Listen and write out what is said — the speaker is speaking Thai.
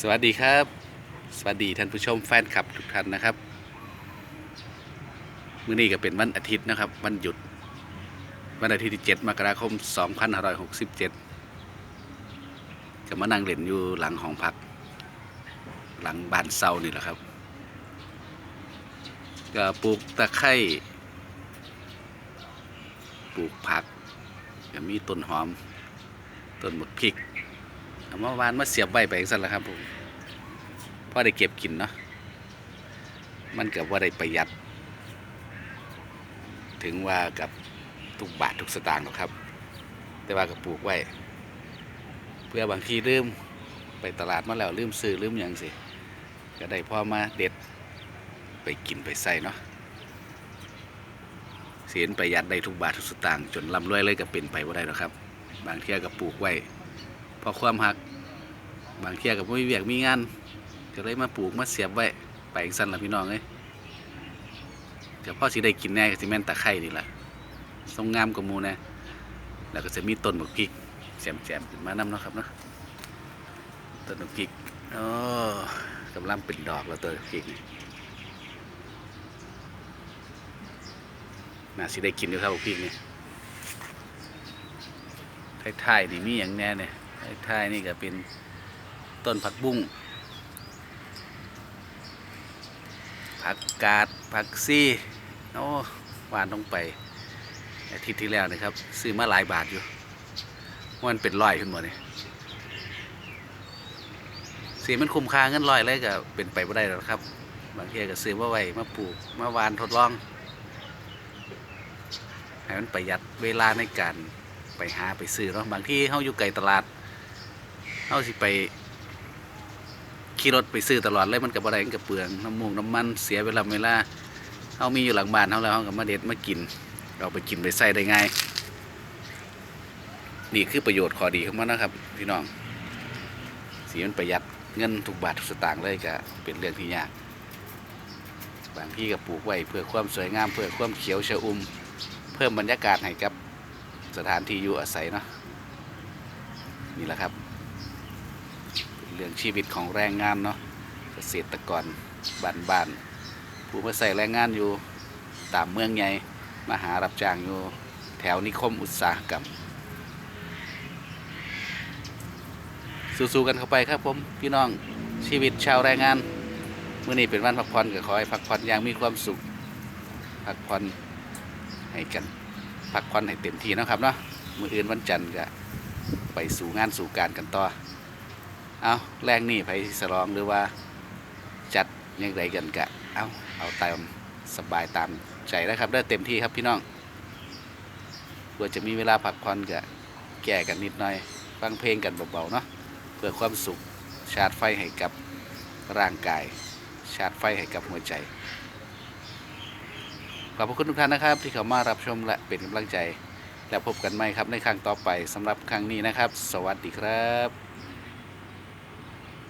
สวัสดีครับ สวัสดีท่านผู้ชมแฟนคลับทุกท่านนะครับมื้อนี้ก็เป็นวันอาทิตย์นะครับ วันหยุด วันอาทิตย์ที่ 7 มกราคม 2567 ก็มานั่งเล่นอยู่หลังห้องพัก หลังบ้านเซานี่แหละครับ ก็ปลูกตะไคร้ปลูกผักก็มีต้นหอม ต้นหมกพริก เอามาวานมาเสียบใบไปสั่นละครับผมพอได้เก็บกินเนาะมันกับว่าได้ประหยัด ถึงว่ากับทุกบาททุกสตางค์หรอกครับ แต่ว่าก็ปลูกไว้ เพื่อบางทีลืมไปตลาดมาแล้วลืมซื้อลืมหยังสิก็ได้พ่อมาเด็ดไปกินไปใส่เนาะเสียนประหยัดได้ทุกบาททุกสตางค์จนร่ำรวยเลยก็เป็นไปว่าได้หรอกครับ บางเที่ยก็ปลูกไว้เพอความหัก บางเที่ยกับไม่เวียกมีงานก็เลยมาปลูกมาเสียบไว้ไปอีกสั้นละพี่น้องเลยเดี๋ยวพ่อสิได้กินแน่ก็สิแม่นตะไคร่นี่แหละทรงงามกว่าหมูแน่แล้วก็จะมีต้นบักพริกแจมๆขึ้นมานำเนาะครับเนาะต้นบักพริกโอ้กำลังเป็นดอกแล้วต้นบักพริกนี่นาสิได้กินอยู่ครับบักพริกนี่ท้ายๆนี่มีอย่างแน่เนี่ยท้ายๆนี่ก็เป็น ต้นผักบุ้งผักกาดผักซี่โอ้หวานลงไปอาทิตย์ที่แล้วนะครับ ซื้อมาหลายบาทอยู่ว่ามันเป็นร้อยขึ้นหมดเนี่ยสีมันคุ้มค่าเงินร้อยเลยก็เป็นไปไม่ได้หรอกครับ บางทีก็ซื้อมาไว้มาปลูกมาวานทดลองให้มันประหยัดเวลาในการไปหาไปซื้อเนาะบางที่เขาอยู่ไกลตลาดเขาสิไป ขี่รถไปซื้อตลอดเลยมันกับอะไรมันกับเปลืองน้ำมูกน้ำมันเสียเวลาเวลาเขามีอยู่หลังบ้านเขาแล้วเขาก็มาเด็ดมากิน เราไปกินไปใส่ได้ง่ายนี่คือประโยชน์ข้อดีของมันนะครับ พี่น้องสีมันประหยัดเงินทุกบาททุกสตางค์เลยก็เป็นเรื่องที่ยากบางที่ก็ปลูกไว้เพื่อความสวยงามเพื่อความเขียวชอุ่มเพิ่มบรรยากาศให้กับสถานที่อยู่อาศัยเนาะนี่แหละครับ เรื่องชีวิตของแรงงานเนาะเกษตรกรบ้านบ้านผู้มาใส่แรงงานอยู่ตามเมืองใหญ่มาหารับจ้างอยู่แถวนิคมอุตสาหกรรมสู้ๆกันเข้าไปครับผมพี่น้องชีวิตชาวแรงงานเมื่อนี้เป็นวันพักผ่อนก็ขอให้พักผ่อนอย่างมีความสุขพักผ่อนให้กันพักผ่อนให้เต็มที่นะครับเนาะมืออื่นวันจันทร์ก็ไปสู่งานสู่การกันต่อ เอาแรงนี่ไปสลองหรือว่าจัดยังไงกันกะเอาเอาตามสบายตามใจนะครับได้เต็มที่ครับพี่น้องเพื่อจะมีเวลาพักผ่อนก็แก่กันนิดหน่อยฟังเพลงกันเบาๆเนาะเพื่อความสุขชาร์จไฟให้กับร่างกาย ชาร์จไฟให้กับหัวใจขอบคุณทุกท่านนะครับ ที่เข้ามารับชมและเป็นกำลังใจ แล้วพบกันใหม่ครับในครั้งต่อไปสำหรับครั้งนี้นะครับ สวัสดีครับ